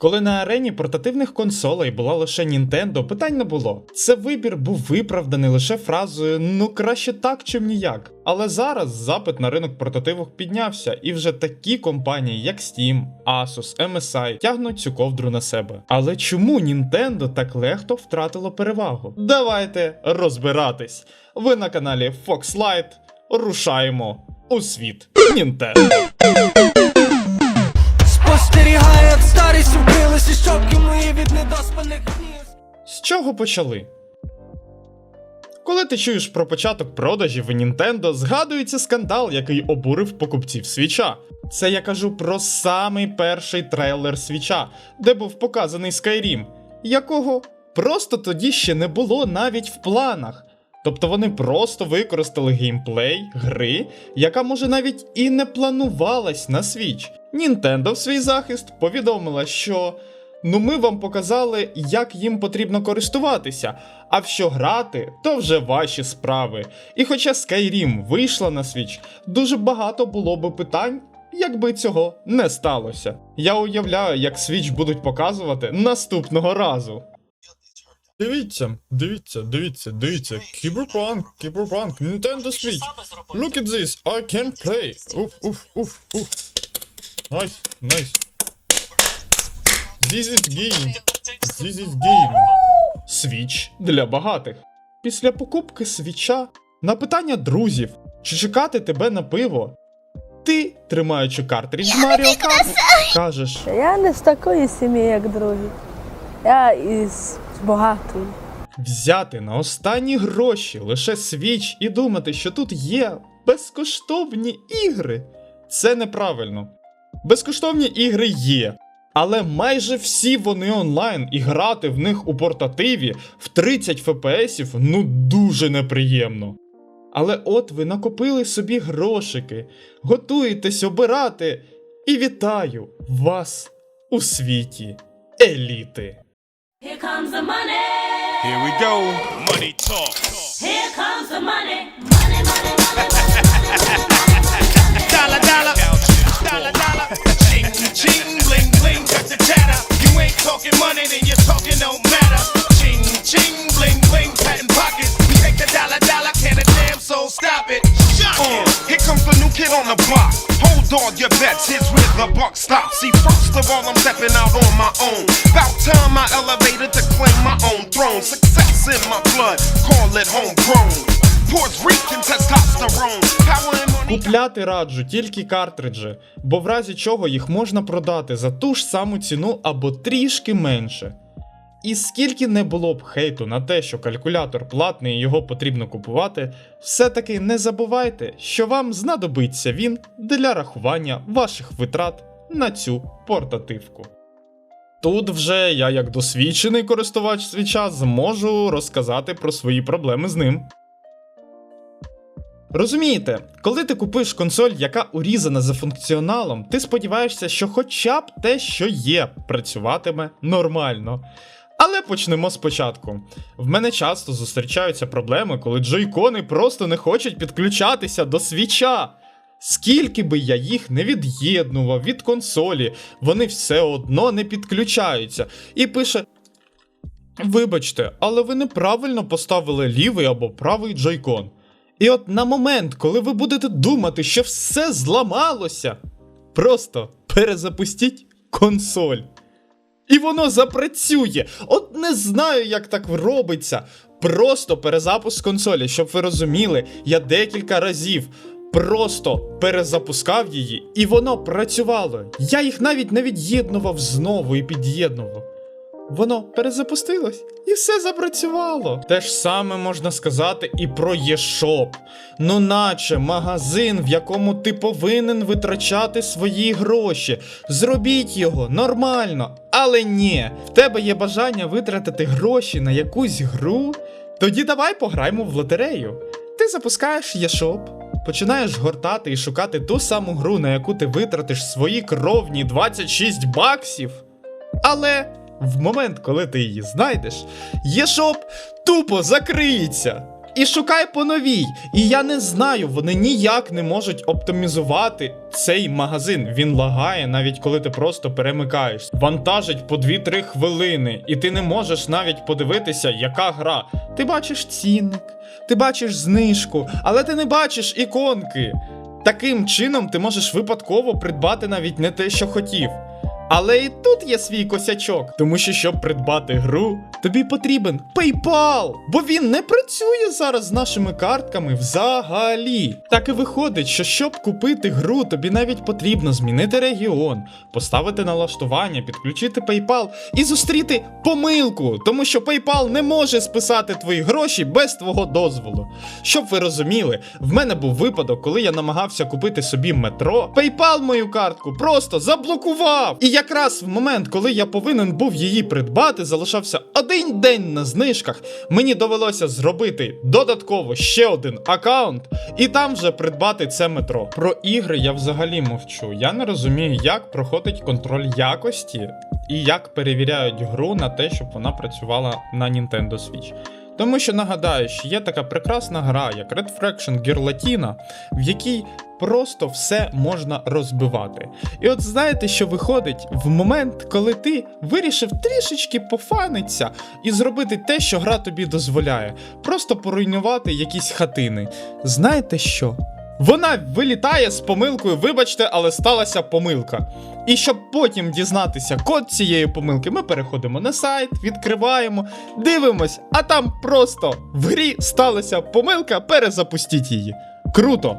Коли на арені портативних консолей була лише Nintendo, питань не було. Це вибір був виправданий лише фразою ну краще так, чим ніяк. Але зараз запит на ринок портативок піднявся, і вже такі компанії, як Steam, Asus, MSI, тягнуть цю ковдру на себе. Але чому Nintendo так легко втратило перевагу? Давайте розбиратись. Ви на каналі Foxlight. Рушаємо у світ Nintendo. Недоспаних днів. З чого почали? Коли ти чуєш про початок продажів у Nintendo, згадується скандал, який обурив покупців свіча. Це я кажу про самий перший трейлер свіча, де був показаний Skyrim, якого просто тоді ще не було навіть в планах. Тобто вони просто використали геймплей гри, яка може навіть і не планувалась на Switch. Nintendo в свій захист повідомила, що Ну, ми вам показали, як їм потрібно користуватися, а в що грати, то вже ваші справи. І хоча Skyrim вийшла на Switch, дуже багато було би питань, якби цього не сталося. Я уявляю, як Switch будуть показувати наступного разу. Дивіться, дивіться, дивіться, дивіться. Кіберпанк, кіберпанк, Nintendo Switch. Look at this, I can play. Уф, уф, уф, уф. Найс, найс. This is game. This is game. Свіч для багатих. Після покупки свіча на питання друзів, чи чекати тебе на пиво, ти, тримаючи картридж Mario Kart, кажеш, Я не з такої сім'ї, як другі. Я із багатої. взяти на останні гроші лише свіч і думати, що тут є безкоштовні ігри. Це неправильно. Безкоштовні ігри є, але майже всі вони онлайн, і грати в них у портативі в 30 фпс ну дуже неприємно. Але от ви накопили собі грошики, готуєтесь обирати, і вітаю вас у світі еліти. Here comes the money. Here we go. Money talk. Here comes the money. Money, money, money, money. Dollar, talking money, then your talking don't matter. Ching, ching, bling, bling. Patent pockets. We take the dollar, dollar. Can a damn soul stop it? Uh, here comes the new kid on the block. Hold all your bets, here's where the buck stops. See, first of all, I'm stepping out on my own. About time I elevated to claim my own throne. Success in my blood, call it homegrown. Купляти раджу тільки картриджі, бо в разі чого їх можна продати за ту ж саму ціну або трішки менше. І скільки не було б хейту на те, що калькулятор платний і його потрібно купувати, все-таки не забувайте, що вам знадобиться він для рахування ваших витрат на цю портативку. Тут вже я, як досвідчений користувач свіча, зможу розказати про свої проблеми з ним. Розумієте, коли ти купуєш консоль, яка урізана за функціоналом, ти сподіваєшся, що хоча б те, що є, працюватиме нормально. Але почнемо спочатку. В мене часто зустрічаються проблеми, коли джойкони просто не хочуть підключатися до свіча. Скільки би я їх не від'єднував від консолі, вони все одно не підключаються. І пише: Вибачте, але ви неправильно поставили лівий або правий джойкон. І от на момент, коли ви будете думати, що все зламалося, просто перезапустіть консоль. І воно запрацює. От не знаю, як так робиться. Просто перезапуск консолі, щоб ви розуміли, я декілька разів просто перезапускав її, і воно працювало. Я їх навіть не від'єднував знову і під'єднував. Воно перезапустилось і все запрацювало. Те ж саме можна сказати і про eShop. Ну, наче магазин, в якому ти повинен витрачати свої гроші. Зробіть його нормально. Але ні, в тебе є бажання витратити гроші на якусь гру. Тоді давай пограємо в лотерею. Ти запускаєш eShop, починаєш гортати і шукати ту саму гру, на яку ти витратиш свої кровні 26 баксів. Але в момент, коли ти її знайдеш, eShop тупо закриється. і шукай по новій. І я не знаю, вони ніяк не можуть оптимізувати цей магазин. Він лагає, навіть коли ти просто перемикаєш. Вантажить по 2-3 хвилини, і ти не можеш навіть подивитися, яка гра. Ти бачиш цінник, ти бачиш знижку, але ти не бачиш іконки. Таким чином ти можеш випадково придбати навіть не те, що хотів. Але і тут є свій косячок, тому що щоб придбати гру, тобі потрібен PayPal, бо він не працює зараз з нашими картками взагалі. Так і виходить, що щоб купити гру, тобі навіть потрібно змінити регіон, поставити налаштування, підключити PayPal і зустріти помилку, тому що PayPal не може списати твої гроші без твого дозволу. Щоб ви розуміли, в мене був випадок, коли я намагався купити собі метро, PayPal мою картку просто заблокував. І якраз в момент, коли я повинен був її придбати, залишався один день на знижках. Мені довелося зробити додатково ще один аккаунт і там вже придбати це метро. Про ігри я взагалі мовчу. Я не розумію, як проходить контроль якості і як перевіряють гру на те, щоб вона працювала на Nintendo Switch. Тому що нагадаю, що є така прекрасна гра, як Red Fraction Guerlatina, в якій просто все можна розбивати. І от знаєте, що виходить в момент, коли ти вирішив трішечки пофанитися і зробити те, що гра тобі дозволяє, просто поруйнувати якісь хатини. Знаєте що? Вона вилітає з помилкою, вибачте, але сталася помилка. І щоб потім дізнатися код цієї помилки, ми переходимо на сайт, відкриваємо, дивимось, а там просто в грі сталася помилка, перезапустіть її. Круто!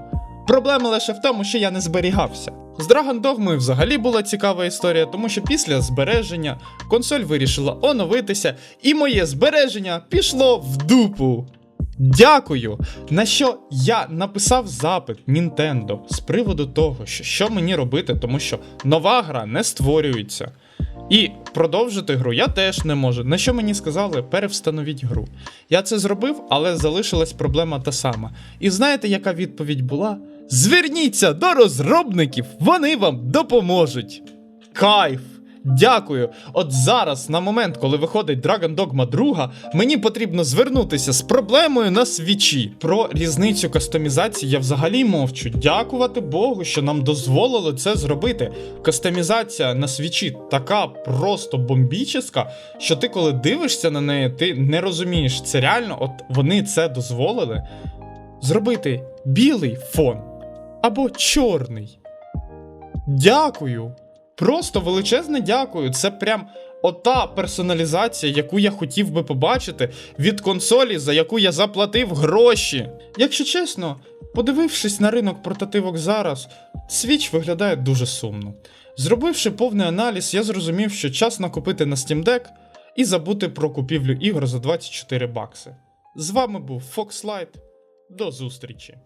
Проблема лише в тому, що я не зберігався. З Dragon Dogma взагалі була цікава історія, тому що після збереження консоль вирішила оновитися, і моє збереження пішло в дупу. Дякую! На що я написав запит Nintendo з приводу того, що, що мені робити, тому що нова гра не створюється. І продовжити гру я теж не можу. На що мені сказали, перевстановіть гру. Я це зробив, але залишилась проблема та сама. І знаєте, яка відповідь була? Зверніться до розробників, вони вам допоможуть. Кайф! Дякую. От зараз, на момент, коли виходить Dragon Dogma 2, мені потрібно звернутися з проблемою на свічі. Про різницю кастомізації я взагалі мовчу. Дякувати Богу, що нам дозволили це зробити. Кастомізація на свічі така просто бомбіческа, що ти, коли дивишся на неї, ти не розумієш, це реально, от вони це дозволили. Зробити білий фон або чорний. Дякую. Просто величезне дякую. Це прям ота персоналізація, яку я хотів би побачити від консолі, за яку я заплатив гроші. Якщо чесно, подивившись на ринок портативок зараз, Switch виглядає дуже сумно. Зробивши повний аналіз, я зрозумів, що час накупити на Steam Deck і забути про купівлю ігор за 24 бакси. З вами був Foxlight. До зустрічі!